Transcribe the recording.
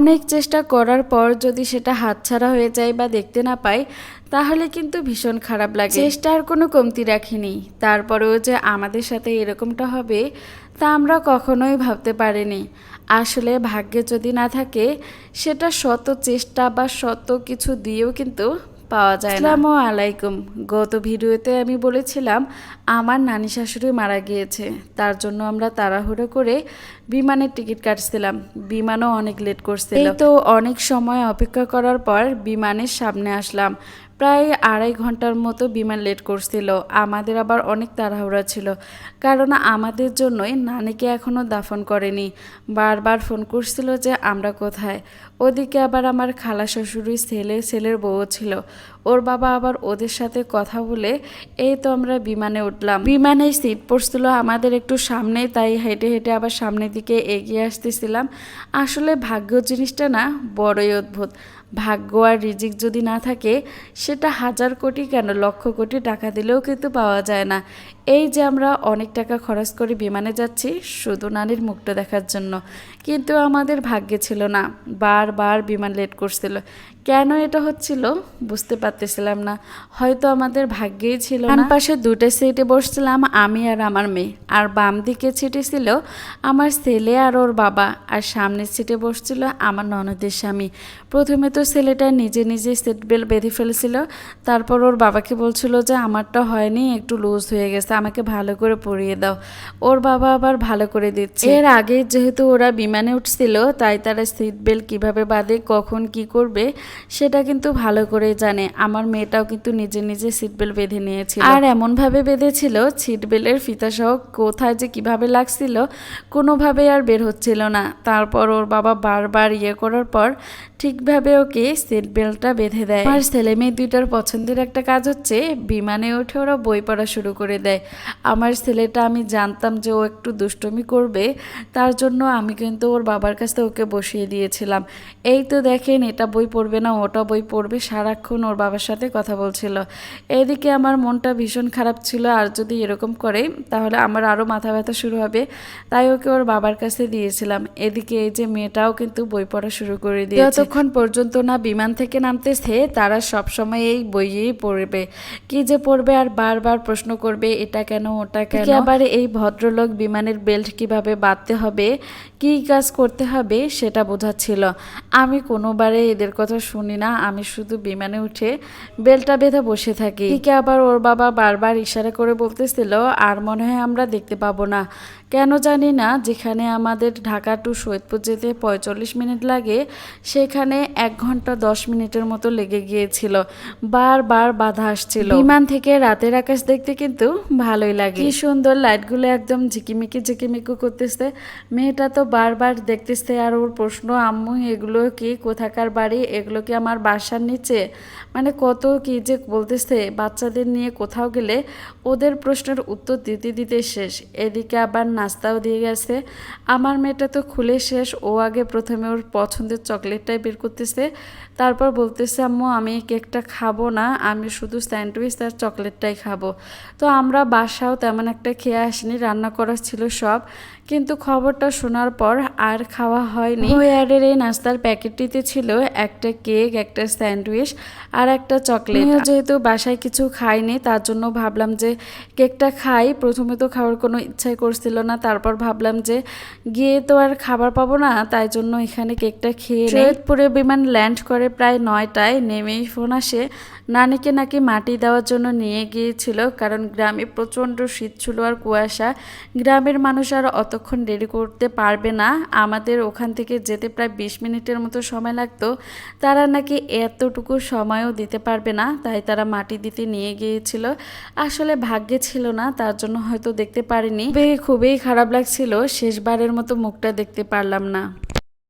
অনেক চেষ্টা করার পর যদি সেটা হাতছাড়া হয়ে যায় বা দেখতে না পাই, তাহলে কিন্তু ভীষণ খারাপ লাগে। চেষ্টার কোনো কমতি রাখিনি। তারপরেও যে আমাদের সাথে এরকমটা হবে, তা আমরা কখনোই ভাবতে পারিনি। আসলে ভাগ্যে যদি না থাকে, সেটা শত চেষ্টা বা শত কিছু দিয়েও কিন্তু পাওয়া যায় না। আসসালামু আলাইকুম। গত ভিডিওতে আমি বলেছিলাম আমার নানি শাশুড়ি মারা গিয়েছে। তার জন্য আমরা তাড়াহুড়ো করে বিমানের টিকিট কাটছিলাম। বিমানও অনেক লেট করছিল। এই তো অনেক সময় অপেক্ষা করার পর বিমানের সামনে আসলাম। প্রায় আড়াই ঘণ্টার মতো বিমান লেট করছিল। আমাদের আবার অনেক তাড়াহুড়া ছিল, কারণ আমাদের জন্যই নানিকে এখনও দাফন করেনি। বারবার ফোন করছিল যে আমরা কোথায়। ওদিকে আবার আমার খালা শ্বশুরি ছেলে, ছেলের বউ ছিল। ওর বাবা আবার ওদের সাথে কথা বলে, এই তো আমরা বিমানে উঠলাম। বিমানে সিট পড়ছিল আমাদের একটু সামনে, তাই হেঁটে হেঁটে আবার সামনের দিকে এগিয়ে আসতেছিলাম। আসলে ভাগ্য জিনিসটা না, বড়ই অদ্ভুত। ভাগ্য আর রিজিক যদি না থাকে, সেটা হাজার কোটি কেন লক্ষ কোটি টাকা দিলেও কিন্তু পাওয়া যায় না। এই যে আমরা অনেক টাকা খরচ করে বিমানে যাচ্ছি, শুধু নানির মুখটা দেখার জন্য। কিন্তু আমাদের ভাগ্যে ছিল না। বারবার বিমান লেট করছিল। কেন এটা হচ্ছিল বুঝতে পারতেছিলাম না। হয়তো আমাদের ভাগ্যেই ছিল না। পাশে দুটো সিটে বসছিলাম, আমি আর আমার মেয়ে। আর বাম দিকে সিটে ছিল আমার ছেলে আর ওর বাবা। আর সামনের সিটে বসছিল আমার ননদের স্বামী। প্রথমে তো ছেলেটা নিজে নিজে সিট বেল্ট বেঁধে ফেলেছিল। তারপর ওর বাবাকে বলছিল যে, আমারটা হয়নি, একটু লুজ হয়ে গেছে, আমাকে ভালো করে পরিয়ে দাও। ওর বাবা আবার ভালো করে দিচ্ছে। এর আগে যেহেতু ওরা বিমানে উঠছিল, তাই তারা সিট বেল্ট কীভাবে বাঁধে, কখন কি করবে সেটা কিন্তু ভালো করে জানে। আমার মেয়েটাও কিন্তু নিজে নিজে সিট বেল্ট বেঁধে নিয়েছিল। আর এমনভাবে বেঁধেছিল সিট বেল্টের ফিতা সহ কোথায় যে কীভাবে লাগছিল কোনোভাবে আর বের হচ্ছিল না। তারপর ওর বাবা বারবার ইয়ে করার পর ঠিকভাবে ওকে সিট বেল্টটা বেঁধে দেয়। আমার ছেলে মেয়ে দুইটার পছন্দের একটা কাজ হচ্ছে বিমানে উঠে ওরা বই পড়া শুরু করে দেয়। আমার ছেলেটা আমি জানতাম যে ও একটু দুষ্টমি করবে তার জন্য আমি কিন্তু ওর বাবার কাছে ওকে বসিয়ে দিয়েছিলাম। এই তো দেখেন এটা বই পড়বে না ওটা বই পড়বে সারাক্ষণ ওর বাবার সাথে কথা বলছিল। এদিকে আমার মনটা ভীষণ খারাপ ছিল আর যদি এরকম করে তাহলে আমার আরও মাথা ব্যথা শুরু হবে। তাই ওকে ওর বাবার কাছে দিয়েছিলাম। এদিকে এই যে মেয়েটাও কিন্তু বই পড়া শুরু করে দিয়েছে। যতক্ষণ পর্যন্ত না বিমান থেকে নামতেছে তারা সবসময় এই বইয়েই পড়বে। কি যে পড়বে আর বারবার প্রশ্ন করবে এটা কেন ওটা কেন? আবার এই ভদ্রলোক বিমানের বেল্ট কীভাবে বাঁধতে হবে কি কাজ করতে হবে সেটা বোঝাচ্ছিল। আমি কোনোবারে এদের কথা শুনি না, আমি শুধু বিমানে উঠে বেলটা বেঁধে বসে থাকি। ঠিক আবার ওর বাবা বারবার ইশারা করে বলতেছিল, আর মনে হয় আমরা দেখতে পাবো না। কেন জানি না, যেখানে আমাদের ঢাকা টু সৈয়দপুর যেতে পঁয়তাল্লিশ মিনিট লাগে, সেখানে এক ঘণ্টা দশ মিনিটের মতো লেগে গিয়েছিল। বারবার বাধা আসছিল। বিমান থেকে রাতের আকাশ দেখতে কিন্তু ভালোই লাগে। কি সুন্দর লাইটগুলো একদম ঝিকিমিকি ঝিকিমিকি করতেছে। মেয়েটা তো বারবার দেখতেছে আর ওর প্রশ্ন, আম্মু, এগুলো কি কোথাকার বাড়ি? এগুলো কি আমার বাসার নিচে? মানে কত কি যে বলতেছে, বাচ্চাদের নিয়ে কোথাও গেলে ওদের প্রশ্নের উত্তর দিতে দিতে শেষ। এদিকে আবার নাস্তাও দিয়ে গেছে। আমার মেয়েটা তো খুলে শেষ ও আগে প্রথমে ওর পছন্দের চকলেটটাই বের করতেছে। তারপর বলতেছে আম্মু আমি কেকটা খাব না আমি শুধু স্যান্ডউইচ আর চকলেটটাই খাব। তো আমরা বাসাও তেমন একটা খেয়ে আসিনি রান্না করা ছিল সব। কিন্তু খবরটা শোনার পর আর খাওয়া হয়নি। ওয়ারের এই নাস্তার প্যাকেটটিতে ছিল একটা কেক একটা স্যান্ডউইচ আর একটা চকলেট। যেহেতু বাসায় কিছু খাইনি তার জন্য ভাবলাম যে কেকটা খাই। প্রথমে তো খাওয়ার কোনো ইচ্ছাই করছিল না, তারপর ভাবলাম যে গিয়ে তো আর খাবার পাবো না, তাই জন্য এখানে কেকটা খেয়ে সৈয়দপুরে বিমান ল্যান্ড করে প্রায় নয়টায় নেমেই ফোন আসে। নানিকে নাকি মাটি দেওয়ার জন্য নিয়ে গিয়েছিল, কারণ গ্রামে প্রচণ্ড শীত ছিল আর কুয়াশা। গ্রামের মানুষ আর অতক্ষণ দেরি করতে পারবে না। আমাদের ওখান থেকে যেতে প্রায় বিশ মিনিটের মতো সময় লাগতো। তারা নাকি এতটুকু সময়ও দিতে পারবে না, তাই তারা মাটি দিতে নিয়ে গিয়েছিল। আসলে ভাগ্যে ছিল না, তার জন্য হয়তো দেখতে পারিনি। খুবই খারাপ লাগছিল শেষবারের মতো মুখটা দেখতে পারলাম না।